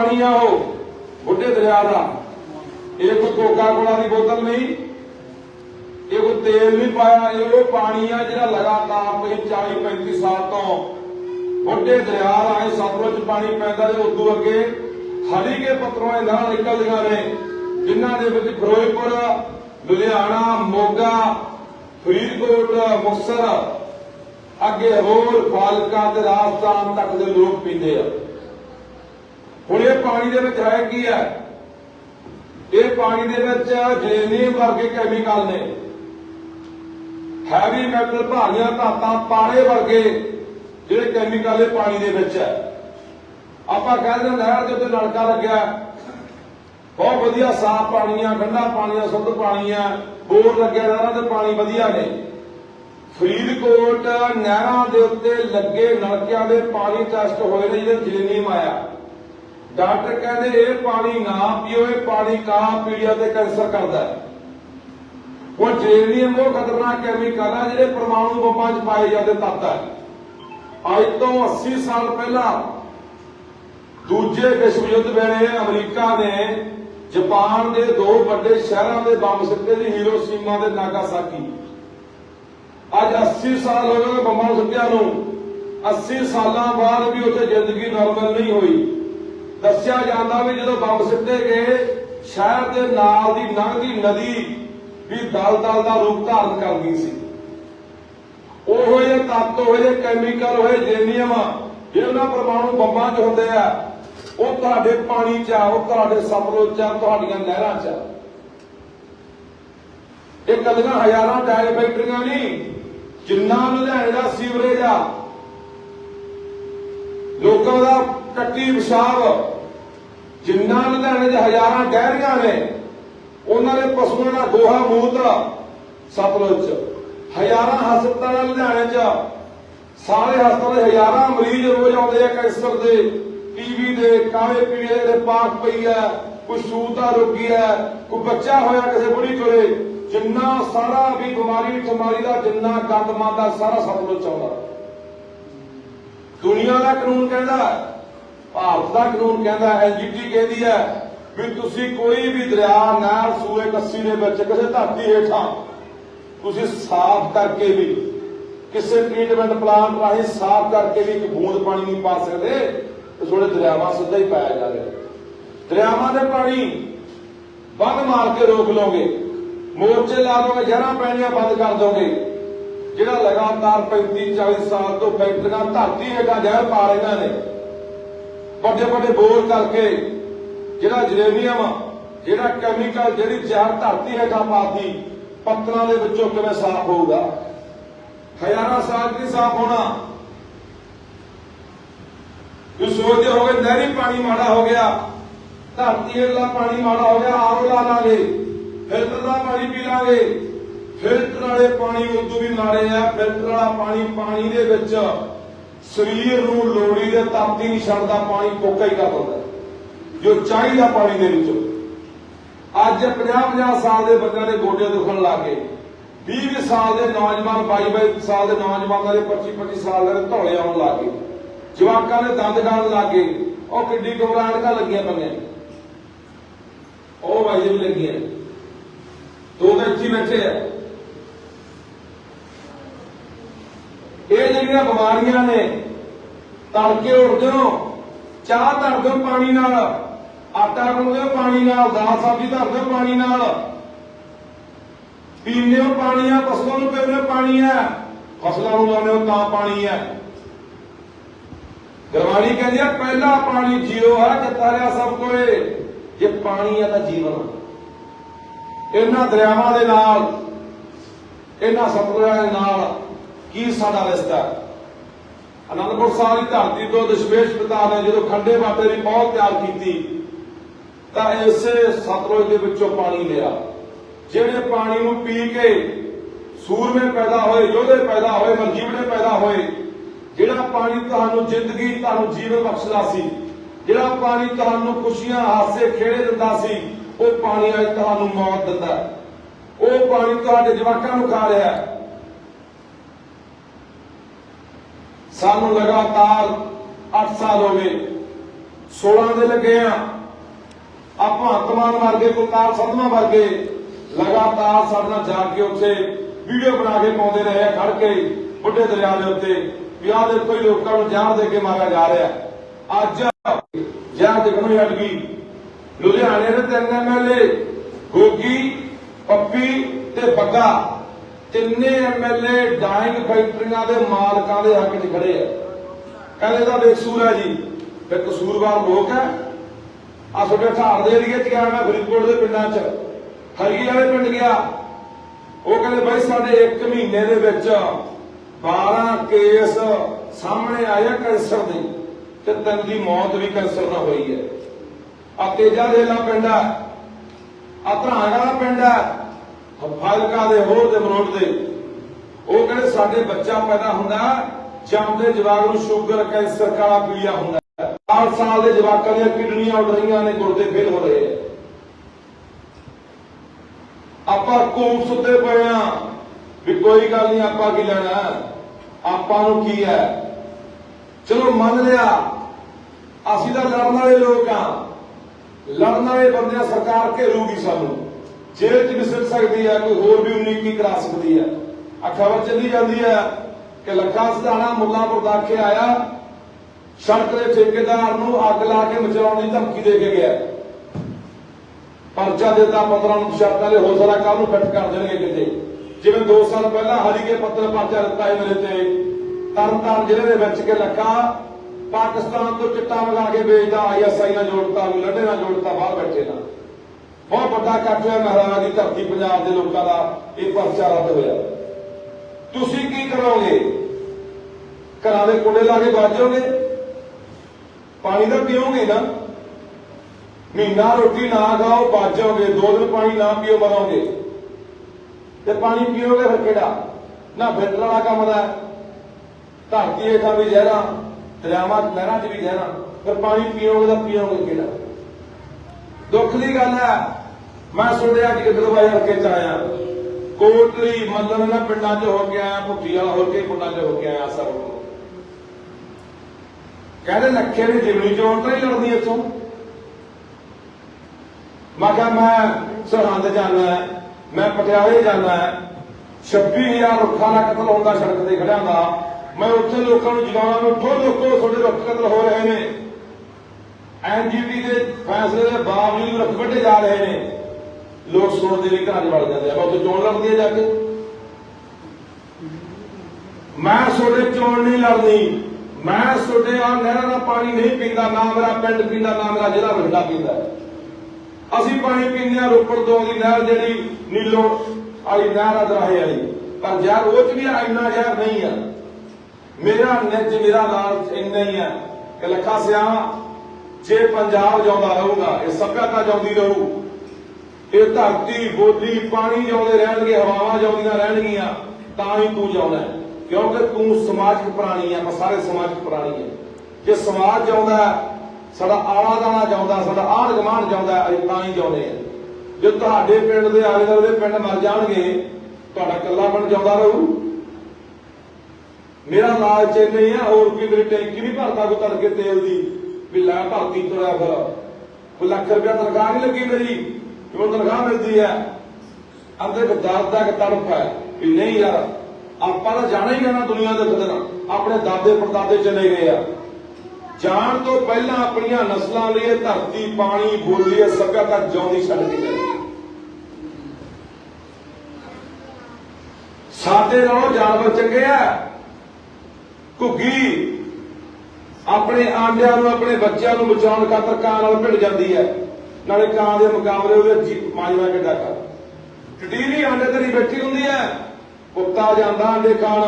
ਪਾਣੀ ਆ ਉਹ ਬੁੱਢੇ ਦਰਿਆ ਦਾ। ਇਹ ਕੋਈ ਕੋਕਾ ਕੋਲਾ ਦੀ ਬੋਤਲ ਨਹੀਂ। ਇਹ ਕੋਈ ਤੇਲ ਨਹੀਂ ਪਾਇਆ। ਇਹ ਉਹ ਪਾਣੀ ਆ ਜਿਹੜਾ ਲਗਾਤਾਰ ਕੋਈ 40 35 ਸਾਲ ਤੋਂ ਬੁੱਢੇ ਦਰਿਆ ਰਾਹੀਂ ਸਤਲੁਜ ਪਾਣੀ ਪੈਂਦਾ ਜੇ ਉਦੋਂ ਅੱਗੇ ਹਰੀ ਕੇ ਪੱਤਰੋਂ ਇਹ ਨਾਲ ਨਿਕਲਦੀਆਂ ਨੇ। ਜਿਨ੍ਹਾਂ ਦੇ ਵਿੱਚ ਫਿਰੋਜ਼ਪੁਰ, ਲੁਧਿਆਣਾ, ਮੋਗਾ, ਫਰੀਦਕੋਟ, ਮੁਕਤਸਰ ਅੱਗੇ ਹੋਰ ਫਾਜ਼ਿਲਕਾ ਤੇ ਰਾਜਸਥਾਨ ਤੱਕ ਦੇ ਲੋਕ ਪੀਂਦੇ ਆ। ਹੁਣ ਇਹ ਪਾਣੀ ਦੇ ਵਿੱਚ ਹੈ ਕੀ ਹੈ? ਇਹ ਪਾਣੀ ਦੇ ਵਿੱਚ ਜੈਨੀਅਮ ਵਰਗੇ ਕੈਮੀਕਲ ਨੇ। ਹੈਵੀ ਮੈਟਲ ਭਾਰੀਆਂ ਧਾਤਾਂ ਪਾੜੇ ਵਰਗੇ ਜਿਹੜੇ ਕੈਮੀਕਲ ਇਹ ਪਾਣੀ ਦੇ ਵਿੱਚ ਹੈ। ਆਪਾਂ ਕਹਿੰਦੇ ਨਹਿਰ ਦੇ ਉੱਤੇ ਨਲਕਾ ਲੱਗਿਆ। ਬਹੁਤ ਵਧੀਆ ਸਾਫ਼ ਪਾਣੀ ਆ ਠੰਡਾ ਪਾਣੀ ਆ ਸ਼ੁੱਧ ਪਾਣੀ ਆ ਬੋਰ ਲੱਗਿਆ, ਨਹਿਰਾਂ ਤੇ ਪਾਣੀ ਵਧੀਆ ਨੇ। ਫਰੀਦਕੋਟ ਨਹਿਰਾਂ ਦੇ ਉੱਤੇ ਲੱਗੇ ਨਲਕਿਆਂ ਦੇ ਪਾਣੀ ਟੈਸਟ ਹੋਏ ਨੇ, ਜਿਹਦੇ ਜੈਨੀਅਮ ਆਇਆ ਡਾਕਟਰ ਕਹਿੰਦੇ ਇਹ ਪਾਣੀ ਨਾ ਪੀਓ, ਇਹ ਪਾਣੀ ਕਾ ਪੀੜਿਆ ਤੇ ਕੈਂਸਰ ਕਰਦਾ ਹੈ। ਉਹ ਜੈਨੀਅਮ ਉਹ ਖਤਰਨਾਕ ਕੈਮੀਕਲ ਆ ਜਿਹੜੇ ਪਰਮਾਣੂ ਬੰਬਾਂ 'ਚ ਪਾਏ ਜਾਂਦੇ ਤੱਤ ਹੈ ਅੱਜ ਤੋਂ 80 ਸਾਲ ਪਹਿਲਾਂ ਦੂਜੇ ਵਿਸ਼ਵ ਯੁੱਧ ਵੇਲੇ ਅਮਰੀਕਾ ਨੇ ਜਾਪਾਨ ਦੇ ਦੋ ਵੱਡੇ ਸ਼ਹਿਰਾਂ ਦੇ ਬੰਬ ਸਿੱਟੇ ਦੀ ਹੀਰੋਸ਼ੀਮਾ ਤੇ ਨਾਗਾਸਾਕੀ। ਅੱਜ 80 ਸਾਲ ਹੋ ਗਏ ਬੰਬਾਂ ਨੂੰ ਸਿੱਟਿਆਂ ਨੂੰ। 80 ਸਾਲਾਂ ਬਾਅਦ ਵੀ ਉੱਥੇ ਜ਼ਿੰਦਗੀ ਨਾਰਮਲ ਨਹੀਂ ਹੋਈ। ਦੱਸਿਆ ਜਾਂਦਾ ਵੀ ਜਦੋਂ ਬੰਬ ਸਿੱਟੇ ਗਏ, ਸ਼ਹਿਰ ਦੇ ਨਾਲ ਦੀ ਲੰਘਦੀ ਨਦੀ ਵੀ ਦਲ-ਦਲ ਦਾ ਰੂਪ ਧਾਰਨ ਕਰ ਗਈ ਸੀ। ਉਹ ਜਿਹੇ ਤੱਤ ਹੋਏ ਜਿਹੇ ਕੈਮੀਕਲ ਹੋਏ ਜੈਨੀਅਮ ਜਿਹੜੇ ਉਹਨਾਂ ਪਰਮਾਣੂ ਬੰਬਾਂ 'ਚ ਹੁੰਦੇ ਆ, ਉਹ ਤੁਹਾਡੇ ਪਾਣੀ 'ਚ ਆ, ਉਹ ਤੁਹਾਡੇ ਸਤਲੁਜ 'ਚ ਆ, ਤੁਹਾਡੀਆਂ ਨਹਿਰਾਂ 'ਚ ਆ। ਇਹ ਕੱਲੀਆਂ ਹਜ਼ਾਰਾਂ ਡਾਇਲ ਫੈਕਟਰੀਆਂ ਨਹੀਂ, ਜਿੰਨਾ ਲੁਧਿਆਣੇ ਦਾ ਸੀਵਰੇਜ ਆ, ਲੋਕਾਂ ਦਾ ਕੱਟੀ ਪਿਸ਼ਾਬ, ਜਿੰਨਾ ਲੁਧਿਆਣੇ ਦੇ ਹਜ਼ਾਰਾਂ ਡੈਰੀਆਂ ਨੇ, ਉਹਨਾਂ ਦੇ ਪਸ਼ੂਆਂ ਦਾ ਗੋਹਾ ਮੂਤਰ ਸਤਲੁਜ 'ਚ ਹਜ਼ਾਰਾਂ ਹਸਪਤਾਲਾਂ ਲੁਧਿਆਣੇ 'ਚ ਸਾਰੇ ਹਸਪਤਾਲਾਂ ਦੇ ਹਜ਼ਾਰਾਂ ਮਰੀਜ਼ ਰੋਜ਼ ਆਉਂਦੇ ਆ ਕੈਂਸਰ ਦੇ, ਟੀਵੀ ਦੇ, ਕਾਲੇ ਪੀਲੇ ਦੇ ਪਾਕ ਪਈ ਆ, ਕੋਈ ਸੂਤਾ ਰੋਗੀ ਹੈ ਕੋਈ ਬੱਚਾ ਹੋਇਆ ਕਿਸੇ ਬੁੜੀ ਕੋਲੇ, ਜਿੰਨਾ ਸਾਰਾ ਵੀ ਬਿਮਾਰੀ ਬਿਮਾਰੀ ਦਾ ਜਿੰਨਾ ਗੰਦ ਮੰਦਾ ਸਾਰਾ ਸਤਲੁਜ 'ਚ ਆਉਂਦਾ। ਦੁਨੀਆ ਦਾ ਕਾਨੂੰਨ ਕਹਿੰਦਾ ਭਾਰਤ ਦਾ ਕਾਨੂੰਨ ਕਹਿੰਦਾ ਐਨਜੀਟੀ ਕਹਿੰਦੀ ਹੈ ਵੀ ਤੁਸੀਂ ਕੋਈ ਵੀ ਦਰਿਆ, ਨਹਿਰ, ਸੂਏ ਕੱਸੀ ਦੇ ਵਿੱਚ ਕਿਸੇ ਧਰਤੀ ਹੇਠਾਂ ਤੁਸੀਂ ਸਾਫ਼ ਕਰਕੇ ਵੀ ਕਿਸੇ ਟ੍ਰੀਟਮੈਂਟ ਪਲਾਂਟ ਰਾਹੀਂ ਸਾਫ਼ ਕਰਕੇ ਵੀ ਇੱਕ ਬੂੰਦ ਪਾਣੀ ਨਹੀਂ ਪਾ ਸਕਦੇ, ਤੇ ਤੁਹਾਡੇ ਦਰਿਆਵਾਂ ਸਿੱਧਾ ਹੀ ਪਾਇਆ ਜਾ ਦਰਿਆਵਾਂ ਦੇ ਪਾਣੀ ਬੰਦ ਮਾਰ ਕੇ ਰੋਕ ਲਓਗੇ, ਮੋਰਚੇ ਲਾ ਦੋਗੇ ਜਰਾਂ ਪੈਣੀਆਂ ਬੰਦ ਕਰ ਦੋਗੇ, ਜਿਹੜਾ ਲਗਾਤਾਰ 35 40 ਸਾਲ ਤੋਂ ਫੈਕਟਰੀਆਂ ਧਰਤੀ ਹੇਠਾਂ ਜ਼ਹਿਰ ਪਾ ਰਹੀਆਂ ਨੇ ਵੱਡੇ ਵੱਡੇ ਬੋਰ ਕਰਕੇ ਜਿਹੜਾ ਜਰੇਨੀਅਮ, ਜਿਹੜਾ ਕੈਮੀਕਲ ਜਿਹੜੀ ਜ਼ਹਿਰ ਧਰਤੀ ਹੇਠਾਂ ਪਾਤੀ ਪੱਤਰਾਂ ਦੇ ਵਿੱਚੋਂ ਕਿਵੇਂ ਸਾਫ਼ ਹੋਊਗਾ? ਹਜ਼ਾਰਾਂ ਸਾਲ ਨਹੀਂ ਸਾਫ਼ ਹੋਣਾ। ਤੁਸੀਂ ਸੋਚਦੇ ਹੋਗੇ ਨਹਿਰੀ ਪਾਣੀ ਮਾੜਾ ਹੋ ਗਿਆ, ਧਰਤੀ ਹੇਠਲਾ ਪਾਣੀ ਮਾੜਾ ਹੋ ਗਿਆ, ਆਰੋ ਲਾ ਲਾਂਗੇ, ਫਿਲਟਰ ਦਾ ਪਾਣੀ ਪੀ ਲਾਂਗੇ। ਫਿਲਟਰ ਵਾਲੇ ਪਾਣੀ ਉਦੋਂ ਵੀ ਮਾੜੇ ਆ, ਫਿਲਟਰ ਵਾਲਾ ਪਾਣੀ ਪਾਣੀ ਦੇ ਵਿੱਚ ਸਰੀਰ ਨੂੰ ਲੋੜੀ ਦੇ ਤੱਤ ਹੀ ਨਹੀਂ ਛੱਡਦਾ ਪਾਣੀ ਕੋਕਾ ਹੀ ਕਰ ਦਿੰਦਾ ਜੋ ਚਾਹੀਦਾ ਪਾਣੀ ਦੇ ਵਿੱਚੋਂ। ਅੱਜ 50-50 ਸਾਲ ਦੇ ਬੰਦਿਆਂ ਦੇ ਗੋਡੇ ਦੁਖਣ ਲੱਗ ਗਏ। 20 ਸਾਲ ਦੇ ਨੌਜਵਾਨ 22 ਸਾਲ ਦੇ ਨੌਜਵਾਨਾਂ ਦੇ 25-25 ਸਾਲ ਦੇ ਧੌਲੇ ਆਉਣ ਲੱਗ ਗਏ। ਜਵਾਕਾਂ ਦੇ ਦੰਦ ਗਾਣ ਲੱਗ ਗਏ। ਉਹ ਕਿੱਡੀ ਘਬਰਾਹਟਾਂ ਲੱਗੀਆਂ ਬੰਨੇ ਉਹ ਭਾਈ ਜੀ ਵੀ ਲੱਗੀਆਂ। ਦੋ ਤਾਂ ਇੱਥੇ ਬੈਠੇ ਆ। ਇਹ ਜਿਹੜੀਆਂ ਬਿਮਾਰੀਆਂ ਨੇ, ਤੜਕੇ ਉੱਠਦੇ ਹੋ, ਚਾਹ ਧਰਦੇ ਹੋ ਪਾਣੀ ਨਾਲ, ਆਟਾ ਗੁੰਨਦੇ ਹੋ ਪਾਣੀ ਨਾਲ, ਦਾਲ ਸਬਜ਼ੀ ਧਰਦੇ ਹੋ ਪਾਣੀ ਨਾਲ, ਪੀਂਦੇ ਹੋ ਪਾਣੀ ਆ ਪਸ਼ੂਆਂ ਨੂੰ ਪਿਆਉਂਦੇ ਪਾਣੀ ਆ, ਫਸਲਾਂ ਨੂੰ ਲਾਉਂਦੇ ਹੋ ਤਾਂ ਪਾਣੀ ਆ। ਗੁਰਬਾਣੀ ਕਹਿੰਦੀ ਆ, ਪਹਿਲਾ ਪਾਣੀ ਜੀਓ ਹੈ ਜਤਾਰਿਆ ਸਭ ਕੋਏ ਜੇ ਪਾਣੀ ਆ ਤਾਂ ਜੀਵਨ ਇਹਨਾਂ ਦਰਿਆਵਾਂ ਦੇ ਨਾਲ, ਇਹਨਾਂ ਸਤਲੁਜਾਂ ਦੇ ਨਾਲ ਕੀ ਸਾਡਾ ਰਿਸ਼ਤਾ? ਅਨੰਦਪੁਰ ਸਾਹਿਬ ਦੀ ਧਰਤੀ ਤੋਂ ਦਸ਼ਮੇਸ਼ ਪਿਤਾ ਨੇ ਜਦੋਂ ਖੰਡੇ ਬਾਟੇ ਦੀ ਪਹੁੰਚ ਤਿਆਰ ਕੀਤੀ, ਤਾਂ ਇਸੇ ਸਤਲੁਜ ਦੇ ਵਿੱਚੋਂ ਪਾਣੀ ਲਿਆ। ਜਿਹੜੇ ਪਾਣੀ ਨੂੰ ਪੀ ਕੇ ਸੂਰਮੇ ਪੈਦਾ ਹੋਏ, ਯੋਧੇ ਪੈਦਾ ਹੋਏ ਮਰਜੀਵੜੇ ਪੈਦਾ ਹੋਏ, ਜਿਹੜਾ ਪਾਣੀ ਤੁਹਾਨੂੰ ਜ਼ਿੰਦਗੀ, ਤੁਹਾਨੂੰ ਜੀਵਨ ਬਖਸ਼ਦਾ ਸੀ, ਜਿਹੜਾ ਪਾਣੀ ਤੁਹਾਨੂੰ ਖੁਸ਼ੀਆਂ, ਹਾਸੇ, ਖੇੜੇ ਦਿੰਦਾ ਸੀ, ਉਹ ਪਾਣੀ ਅੱਜ ਤੁਹਾਨੂੰ ਮੌਤ ਦਿੰਦਾ। ਉਹ ਪਾਣੀ ਤੁਹਾਡੇ ਜਵਾਕਾਂ ਨੂੰ ਖਾ ਰਿਹਾ। ਹੈ। ਸਾਨੂੰ ਲਗਾਤਾਰ 8 ਸਾਲ ਹੋ ਗਏ। 16 ਦੇ ਲੱਗੇ ਆ ਆਪਾਂ ਹੱਕਮਾਨ ਵਰਗੇ, ਕੁਲਤਾਰ ਸਦਮਾ ਵਰਗੇ ਲਗਾਤਾਰ ਸਾਡੇ ਨਾਲ ਜਾ ਕੇ ਉੱਥੇ ਵੀਡੀਓ ਬਣਾ ਕੇ ਪਾਉਂਦੇ ਰਹੇ ਆ, ਖੜ ਕੇ ਬੁੱਢੇ ਦਰਿਆ ਦੇ ਉੱਤੇ। ਵੀ ਆਹ ਦੇਖੋ ਲੋਕਾਂ ਨੂੰ ਜਾਨ ਦੇ ਕੇ ਮਾਰਿਆ ਜਾ ਰਿਹਾ। ਅੱਜ ਜ਼ਹਿਰ ਦੇਖਣੋਂ ਹੀ ਹਟ ਗਈ। ਲੁਧਿਆਣੇ ਦੇ ਤਿੰਨ ਐਮਐਲਏ ਗੋਗੀ, ਪੱਪੀ ਤੇ ਬੱਗਾ। ਤਿੰਨੇ ਐਮਐਲਏ ਡਾਈਂਗ ਫੈਕਟਰੀਆਂ ਦੇ ਮਾਲਕਾਂ ਦੇ ਹੱਕ 'ਚ ਖੜੇ ਆ। ਕਹਿੰਦੇ ਦਾ ਬੇਕਸੂਰ ਹੈ ਜੀ, ਤੇ ਕਸੂਰਵਾਰ ਲੋਕ ਹੈ ਆ ਤੁਹਾਡੇ ਠਾੜ ਦੇ ਏਰੀਏ 'ਚ ਗਿਆ ਮੈਂ ਫਰੀਦਕੋਟ ਦੇ ਪਿੰਡਾਂ 'ਚ। ਹਰੀ ਵਾਲੇ ਪਿੰਡ ਗਿਆ। ਉਹ ਕਹਿੰਦੇ ਬਾਈ ਸਾਡੇ 1 ਮਹੀਨੇ ਦੇ ਵਿੱਚ 12 ਕੇਸ ਸਾਹਮਣੇ ਆਇਆ ਕੈਂਸਰ ਦੇ, ਤੇ ਤਿੰਨ ਦੀ ਮੌਤ ਵੀ ਕੈਂਸਰ ਨਾਲ ਹੋਈ ਹੈ। ਆ ਤੇਜਾ ਦੇਲਾ ਪਿੰਡ ਆ। ਆ ਧਰਾਂਗੜਾ ਪਿੰਡ ਆ। ਫਾਜ਼ਿਲਕਾ ਦੇ ਹੋਰ ਦੇ ਮਰੋੜ ਦੇ। ਉਹ ਕਹਿੰਦੇ ਸਾਡੇ ਬੱਚਾ ਪੈਦਾ ਹੁੰਦਾ ਜੰਮਦੇ ਜਵਾਕ ਨੂੰ ਸ਼ੂਗਰ ਕੈਂਸਰ ਕਾਲਾ ਪੀਲੀਆ ਹੁੰਦਾ। 8 ਸਾਲ ਦੇ ਜਵਾਕਾਂ ਦੀਆਂ ਕਿਡਨੀਆਂ ਉੱਡ ਰਹੀਆਂ ਨੇ, ਗੁਰਦੇ ਫੇਲ ਹੋ ਰਹੇ ਆ ਆਪਾਂ ਕੋਮ ਸੁੱਤੇ ਪਏ ਆ ਵੀ ਕੋਈ ਗੱਲ ਨਹੀਂ, ਆਪਾਂ ਕੀ ਲੈਣਾ? ਆਪਾਂ ਨੂੰ ਕੀ ਹੈ? ਚਲੋ ਮੰਨ ਲਿਆ, ਅਸੀਂ ਤਾਂ ਲੜਨ ਵਾਲੇ ਲੋਕ ਆ। ਲੜਨ ਵਾਲੇ ਬੰਦਿਆਂ ਸਰਕਾਰ ਘੇਰੂਗੀ ਸਾਨੂੰ। ਜੇਲ੍ਹ 'ਚ ਵੀ ਸਿੱਟ ਸਕਦੀ ਹੈ ਕੋਈ ਹੋਰ ਵੀ ਉਨੀ ਕਰਾ ਸਕਦੀ ਹੈ ਆ ਖਬਰ ਚੱਲੀ ਜਾਂਦੀ ਹੈ ਕਿ ਲੱਖਾ ਸਿਧਾਣਾ ਮੁੱਲਾਂਪੁਰ ਦਾਖੇ ਆਇਆ, ਸੜਕ ਦੇ ਠੇਕੇਦਾਰ ਨੂੰ ਅੱਗ ਲਾ ਕੇ ਮਚਾਉਣ ਦੀ ਧਮਕੀ ਦੇ ਕੇ ਗਿਆ। ਪਰਚਾ ਦਿੱਤਾ 15 ਨੂੰ ਸ਼ਰਤਾਂ ਦੇ ਹੋ ਸਕਦਾ ਕੱਲ ਨੂੰ ਫਿੱਟ ਕਰ ਦੇਣਗੇ ਕਿਤੇ। ਜਿਵੇਂ 2 ਸਾਲ ਪਹਿਲਾਂ ਹਰੀਕੇ ਪੱਤਰ ਪਰਚਾ ਦਿੱਤਾ ਹੈ ਮੇਰੇ ਤੇ, ਤਰਨਤਾਰਨ ਜ਼ਿਲ੍ਹੇ ਦੇ ਵਿੱਚ ਕਿ ਲੱਖਾ ਪਾਕਿਸਤਾਨ ਤੋਂ ਚਿੱਟਾ ਮੰਗਾ ਕੇ ਵੇਚਦਾ ਆਈਐਸਆਈ ਨਾਲ ਜੋੜਤਾ ਲੱਡੇ ਨਾਲ ਜੋੜਤਾ, ਬਾਹਰ ਬੈਠੇ ਨਾਲ ਬਹੁਤ ਵੱਡਾ ਇਕੱਠ ਹੋਇਆ ਮਹਾਰਾਜ ਦੀ ਧਰਤੀ ਪੰਜਾਬ ਦੇ ਲੋਕਾਂ ਦਾ ਇਹ ਪਰਚਾ ਰੱਦ ਹੋਇਆ। ਤੁਸੀਂ ਕੀ ਕਰੋਗੇ? ਘਰਾਂ ਦੇ ਕੁੰਡੇ ਲਾ ਕੇ ਬਾਜੋਗੇ ਪਾਣੀ ਤਾਂ ਪੀਓਗੇ ਨਾ। ਮਹੀਨਾ ਰੋਟੀ ਨਾ ਖਾਓ ਬਾਜੋਗੇ ਦੋ ਦਿਨ ਪਾਣੀ ਨਾ ਪੀਓ, ਮਰੋਗੇ। ਤੇ ਪਾਣੀ ਪੀਓਗੇ ਫਿਰ ਕਿਹੜਾ? ਨਾ ਫਿਲਟਰ ਵਾਲਾ ਕੰਮ ਦਾ। ਧਰਤੀ ਹੇਠਾਂ ਵੀ ਜ਼ਹਿਰਾਂ, ਦਰਿਆਵਾਂ, ਨਹਿਰਾਂ 'ਚ ਵੀ ਜ਼ਹਿਰਾਂ। ਫਿਰ ਪਾਣੀ ਪੀਓਗੇ ਤਾਂ ਪੀਓਗੇ ਕਿਹੜਾ? ਦੁੱਖ ਦੀ ਗੱਲ ਹੈ ਮੈਂ ਸੁਣਿਆ ਕਿ ਕਿਧਰੋਂ ਬਾਈ ਹਲਕੇ ਚ ਆਇਆ। ਕੋਟਲੀ, ਮਤਲਬ ਇਹਨਾਂ ਪਿੰਡਾਂ 'ਚ ਹੋ ਕੇ ਆਇਆ ਭੁੱਟੀ ਵਾਲਾ ਹੋਰ ਕੇ ਪਿੰਡਾਂ 'ਚ ਹੋ ਕੇ ਆਇਆ ਸਭ ਕਹਿੰਦੇ ਲੱਖੇ ਦੀ ਜਿਮਨੀ ਚੋਣ ਤਾਂ ਹੀ ਲੜਦੀ ਇੱਥੋਂ। ਮੈਂ ਕਿਹਾ, ਮੈਂ ਸਰਹੰਦ ਜਾਣਾ ਮੈਂ ਪਟਿਆਲੇ ਜਾਣਾ ਹੈ। 26000 ਰੁੱਖਾਂ ਦਾ ਕਤਲ ਹੁੰਦਾ ਸੜਕ ਤੇ ਖੜਿਆਂ ਦਾ। ਮੈਂ ਉੱਥੇ ਲੋਕਾਂ ਨੂੰ ਜਗਾਉਣਾ ਨੂੰ ਉੱਠੋ ਲੋਕੋ ਤੁਹਾਡੇ ਰੁੱਖ ਕਤਲ ਹੋ ਰਹੇ ਨੇ। ਐਨਜੀਟੀ ਦੇ ਫੈਸਲੇ ਦੇ ਬਾਵਜੂਦ ਰੁੱਖ ਵੱਢੇ ਜਾ ਰਹੇ ਨੇ। ਲੋਕ ਸੁਣਦੇ ਲਈ ਘਰਾਂ 'ਚ ਵੜ ਜਾਂਦੇ ਆ। ਮੈਂ ਚੋਣ ਲੜਦੀ ਆ ਜਾ ਕੇ। ਮੈਂ ਤੁਹਾਡੇ ਚੋਣ ਨਹੀਂ ਲੜਨੀ। ਮੈਂ ਤੁਹਾਡੇ ਆ ਨਹਿਰਾਂ ਦਾ ਪਾਣੀ ਨਹੀਂ ਪੀਂਦਾ, ਨਾ ਮੇਰਾ ਪਿੰਡ ਪੀਂਦਾ, ਨਾ ਮੇਰਾ ਜ਼ਿਲ੍ਹਾ ਬਠਿੰਡਾ ਪੀਂਦਾ। ਅਸੀਂ ਪਾਣੀ ਪੀਂਦੇ ਆ ਰੋਪੜ ਤੋਂ ਦੀ ਨਹਿਰ ਜਿਹੜੀ ਨੀਲੋ ਵਾਲੀ ਨਹਿਰ ਆ ਦਰਾਹੇ ਵਾਲੀ। ਪਰ ਯਾਰ ਉਹ ਚ ਵੀ ਇੰਨਾ ਜ਼ਹਿਰ ਨਹੀਂ ਆ। ਮੇਰਾ ਨਿੱਜ, ਮੇਰਾ ਲਾਲ ਇੰਨਾ ਹੀ ਆ ਕਿ ਲੱਖਾ ਸਿਆ ਜੇ ਪੰਜਾਬ ਜਿਉਂਦਾ ਰਹੂਗਾ, ਇਹ ਸੱਭਿਅਤਾ ਜਾਉਂਦੀ ਰਹੂ। ਇਹ ਧਰਤੀ, ਬੋਲੀ, ਪਾਣੀ ਜਿਉਂਦੇ ਰਹਿਣਗੇ, ਹਵਾਵਾਂ ਜਿਉਂਦੀਆਂ ਰਹਿਣਗੀਆਂ, ਤਾਂ ਹੀ ਤੂੰ ਜਿਉਂਦਾ ਕਿਉਂਕਿ ਤੂੰ ਸਮਾਜਿਕ ਪ੍ਰਾਣੀ ਹੈ, ਆਪਾਂ ਸਾਰੇ ਸਮਾਜਿਕ ਪ੍ਰਾਣੀ ਹੈ। ਜੇ ਸਮਾਜ ਜਿਉਂਦਾ ਸਾਡਾ ਆਲਾ ਦਾਣਾ ਜਿਉਂਦਾ ਸਾਡਾ ਆਂਢ ਗੁਆਂਢ ਜਿਉਂਦਾ ਅਸੀਂ ਤਾਂ ਹੀ ਜਿਉਂਦੇ ਆ ਜੇ ਤੁਹਾਡੇ ਪਿੰਡ ਦੇ ਆਲੇ ਦੁਆਲੇ ਪਿੰਡ ਮਰ ਜਾਣਗੇ, ਤੁਹਾਡਾ ਇਕੱਲਾ ਬਣ ਜਿਉਂਦਾ ਰਹੂ। ਮੇਰਾ ਲਾਲਚ ਇਹ ਨਹੀਂ ਹੈ, ਹੋਰ ਕੀ ਮੇਰੀ ਟੈਂਕੀ ਨਹੀਂ ਭਰਦਾ ਕੋ ਤੜਕੇ ਤੇਲ ਦੀ, ਵੀ ਲੈ ਭਰਤੀ ਤੁਰਿਆ ਫਿਰ। ਕੋਈ ਲੱਖ ਰੁਪਇਆ ਤਨਖਾਹ ਨਹੀਂ ਲੱਗੀ ਮੇਰੀ। ਕਿਉਂ ਤਨਖਾਹ ਮਿਲਦੀ ਹੈ? ਅੰਦਰ ਇੱਕ ਦਰਦ ਦਾ ਇੱਕ ਤੜਫ ਹੈ ਵੀ ਨਹੀਂ ਯਾਰ, ਆਪਾਂ ਤਾਂ ਜਾਣਾ ਹੀ ਜਾਣਾ ਦੁਨੀਆ ਦੇ ਖਤਰ ਆਪਣੇ ਦਾਦੇ ਪੜਦਾਦੇ ਚਲੇ ਗਏ ਆ। ਜਾਣ ਤੋਂ ਪਹਿਲਾਂ ਆਪਣੀਆਂ ਨਸਲਾਂ ਲਈ ਧਰਤੀ, ਪਾਣੀ ਬੋਲੀ ਇਹ ਜਿਉਂਦੀ ਛੱਡ ਕੇ ਗਏ ਸਾਡੇ ਨਾਲੋਂ ਜਾਨਵਰ ਚੰਗੇ ਆ। ਘੁੱਗੀ ਆਪਣੇ ਆਂਡਿਆਂ ਨੂੰ, ਆਪਣੇ ਬੱਚਿਆਂ ਨੂੰ ਬਚਾਉਣ ਖਾਤਰ ਕਾਂ ਨਾਲ ਭਿੜ ਜਾਂਦੀ ਹੈ। ਨਾਲੇ ਕਾਂ ਦੇ ਮੁਕਾਬਲੇ ਉਹਦੇ ਜੀ ਮਾਜਵਾ ਕਿੱਡਾ ਕਰ। ਟਟੀਰੀ ਆਂਡੇ ਤੇ ਬੈਠੀ ਹੁੰਦੀ ਹੈ ਕੁੱਤਾ ਜਾਂਦਾ ਆਂਡੇ ਖਾਣ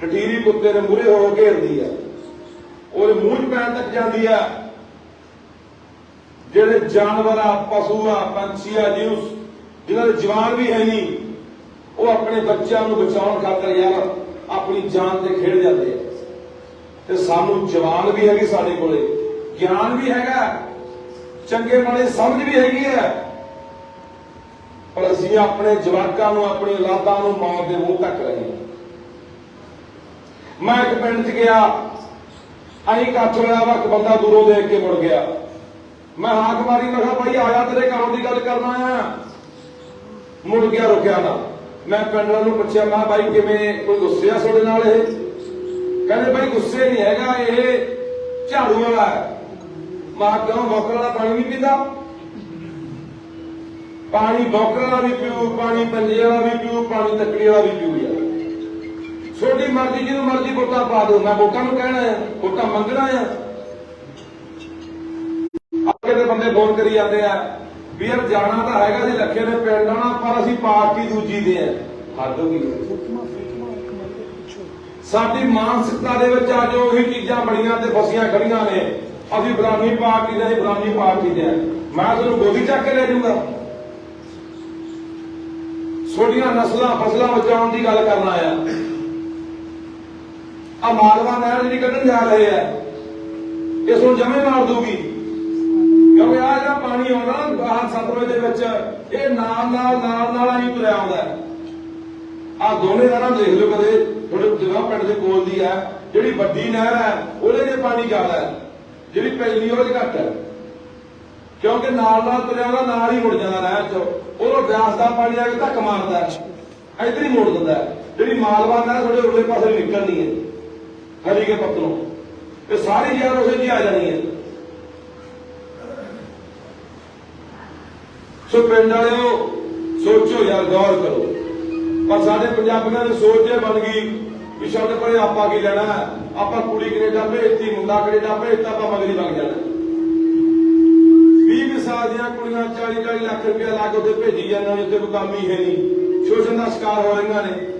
ਟਟੀਰੀ ਕੁੱਤੇ ਦੇ ਮੂਹਰੇ ਹੋ ਘੇਰਦੀ ਹੈ ਉਹਦੇ ਮੂੰਹ 'ਚ ਪੈਣ ਤੱਕ ਜਾਂਦੀ ਹੈ ਜਿਹੜੇ ਜਾਨਵਰ ਆ, ਪਸ਼ੂ ਆ, ਪੰਛੀ ਆ ਜਿਹਨੂੰ ਜਿਨ੍ਹਾਂ ਦੇ ਜਵਾਨ ਵੀ ਹੈ ਨਹੀਂ, ਉਹ ਆਪਣੇ ਬੱਚਿਆਂ ਨੂੰ ਬਚਾਉਣ ਖਾਤਰ ਯਾਰ ਆਪਣੀ ਜਾਨ ਤੇ ਖੇਡ ਜਾਂਦੇ ਤੇ ਸਾਨੂੰ ਜਵਾਨ ਵੀ ਹੈਗੀ ਸਾਡੇ ਕੋਲੇ, ਗਿਆਨ ਵੀ ਹੈਗਾ ਚੰਗੇ ਮਾੜੇ ਸਮਝ ਵੀ ਹੈਗੀ ਹੈ। ਪਰ ਅਸੀਂ ਆਪਣੇ ਜਵਾਕਾਂ ਨੂੰ, ਆਪਣੀ ਔਲਾਦਾਂ ਨੂੰ ਮੌਤ ਦੇ ਮੂੰਹ ਤੱਕ ਰਹੇ ਮੈਂ ਇੱਕ ਪਿੰਡ 'ਚ ਗਿਆ। ਅਸੀਂ ਕੱਚ ਹੋਇਆ ਵਾ ਬੰਦਾ ਦੂਰੋਂ ਦੇਖ ਕੇ ਮੁੜ ਗਿਆ। ਮੈਂ ਹਾਕ ਮਾਰੀ, ਮੈਂ ਕਿਹਾ, ਭਾਈ, ਆਇਆ ਤੇਰੇ ਕੰਮ ਦੀ ਗੱਲ ਕਰਨਾ ਆ। ਮੁੜ ਗਿਆ, ਰੁਕਿਆ ਨਾ। ਮੈਂ ਪਿੰਡ ਵਾਲਿਆਂ ਨੂੰ ਪੁੱਛਿਆ, ਮੈਂ ਕਿਹਾ ਬਾਈ ਕਿਵੇਂ? ਕੋਈ ਗੁੱਸੇ ਆ ਤੁਹਾਡੇ ਨਾਲ ਇਹ? ਕਹਿੰਦੇ ਬਾਈ ਗੁੱਸੇ ਨਹੀਂ ਹੈਗਾ, ਇਹ ਝਾੜੂ ਵਾਲਾ ਹੈ। ਮਾਂ ਕਿਉਂ ਬੋਕਰ ਵਾਲਾ ਪਾਣੀ ਨਹੀਂ ਪੀਂਦਾ। ਪਾਣੀ ਬੋਕਰ ਵਾਲਾ ਵੀ ਪੀਊ ਪਾਣੀ ਪੰਜੇ ਵਾਲਾ ਵੀ ਪੀਊ ਪਾਣੀ ਤੱਕੜੀ ਵਾਲਾ ਵੀ ਪੀਊ ਯਾਰ। ਛੋਟੀ ਮਰਜ਼ੀ, ਜਿਹਨੂੰ ਮਰਜ਼ੀ ਵੋਟਾਂ ਪਾ ਦਿਓ। ਮੈਂ ਵੋਟਾਂ ਨੂੰ ਕਹਿਣਾ ਹੈ ਵੋਟਾਂ ਮੰਗਣਾ ਆ। ਅੱਗੇ ਦੇ ਬੰਦੇ ਫੋਨ ਕਰੀ ਜਾਂਦੇ ਆ, ਵੀ ਯਾਰ ਜਾਣਾ ਤਾਂ ਹੈਗਾ ਸੀ ਲੱਖੇ ਦੇ ਪਿੰਡ ਆਉਣਾ, ਪਰ ਅਸੀਂ ਪਾਰਟੀ ਦੂਜੀ ਦੇ ਆ। ਹੱਦ ਹੋ ਗਈ ਸਾਡੀ ਮਾਨਸਿਕਤਾ ਦੇ ਵਿੱਚ ਅੱਜ ਉਹੀ ਚੀਜ਼ਾਂ ਬੜੀਆਂ ਤੇ ਫਸੀਆਂ ਖੜੀਆਂ ਨੇ। ਅਸੀਂ ਫਲਾਨੀ ਪਾਰਟੀ ਦੇ ਅਸੀਂ ਫਲਾਨੀ ਪਾਰਟੀ ਦੇ ਮੈਂ ਤੁਹਾਨੂੰ ਗੋਦੀ ਚੱਕ ਕੇ ਲੈ ਜਾਊਂਗਾ। ਛੋਟੀਆਂ ਨਸਲਾਂ, ਫਸਲਾਂ ਬਚਾਉਣ ਦੀ ਗੱਲ ਕਰਨਾ ਆ ਆ ਮਾਲਵਾ ਨਹਿਰ ਜਿਹੜੀ ਕੱਢਣ ਜਾ ਰਹੇ ਆ, ਇਸ ਨੂੰ ਜਮੇ ਮਾਰ ਦੂਗੀ ਕਿਉਂਕਿ ਆ ਜਿਹੜਾ ਪਾਣੀ ਆਉਂਦਾ ਨਾ ਬਾਹਰ ਸਤਲੁਜ ਦੇ ਵਿੱਚ, ਇਹ ਨਾਲ ਨਾਲ ਨਾਲ ਨਾਲ ਆਈ ਤੁਰਿਆ ਆਉਂਦਾ ਆ ਦੋਨੇ ਨਹਿਰਾਂ ਦੇਖ ਲਿਓ ਕਦੇ, ਤੁਹਾਡੇ ਜਗ੍ਹਾ ਪਿੰਡ ਦੇ ਕੋਲ ਦੀ ਹੈ, ਜਿਹੜੀ ਵੱਡੀ ਨਹਿਰ ਹੈ, ਉਹਦੇ 'ਚ ਪਾਣੀ ਜ਼ਿਆਦਾ ਹੈ। ਜਿਹੜੀ ਪਹਿਲੀ ਉਹਦੇ ਘੱਟ ਹੈ। ਕਿਉਂਕਿ ਨਾਲ ਨਾਲ ਤੁਰਿਆ ਉਹਦਾ ਨਾਲ ਹੀ ਮੁੜ ਜਾਂਦਾ ਨਹਿਰ 'ਚ। ਉਹਦਾ ਵਿਆਸ ਦਾ ਪਾਣੀ ਆ ਕੇ ਧੱਕ ਮਾਰਦਾ ਹੈ। ਇੱਧਰ ਹੀ ਮੋੜ ਦਿੰਦਾ ਜਿਹੜੀ ਮਾਲਵਾ ਨਹਿਰ ਤੁਹਾਡੇ ਉਰਲੇ ਪਾਸੇ ਨਿਕਲਣੀ ਹੈ। ਹਰੀ ਕੇ ਪੱਤਲੋਂ ਇਹ ਸਾਰੀ ਯਾਰ ਉਸੇ ਜੀ ਆ ਜਾਣੀ ਹੈ। ਸੋ ਪਿੰਡ ਵਾਲਿਓ, ਸੋਚੋ ਯਾਰ, ਗੌਰ ਕਰੋ। ਪਰ ਸਾਡੇ ਪੰਜਾਬੀਆਂ ਦੀ ਸੋਚ ਇਹ ਬਣ ਗਈ ਵੀ ਸਾਡੇ ਕੋਲੇ ਆਪਾਂ ਕੀ ਲੈਣਾ? ਹੈ? ਆਪਾਂ ਕੁੜੀ ਕੈਨੇਡਾ ਭੇਜਤੀ ਮੁੰਡਾ ਕੈਨੇਡਾ ਭੇਜਤਾ ਆਪਾਂ ਮਗਰੀ ਵਗ ਜਾਣਾ। 20 ਸਾਲ ਦੀਆਂ ਕੁੜੀਆਂ 40 40 ਲੱਖ ਰੁਪਇਆ ਲਾ ਕੇ ਉੱਥੇ ਭੇਜੀ ਜਾਂਦੀਆਂ ਨੇ, ਉੱਥੇ ਕੋਈ ਕੰਮ ਹੀ ਹੈ ਨਹੀਂ। ਸ਼ੋਸ਼ਣ ਦਾ ਸ਼ਿਕਾਰ ਹੋ ਰਹੀਆਂ ਨੇ।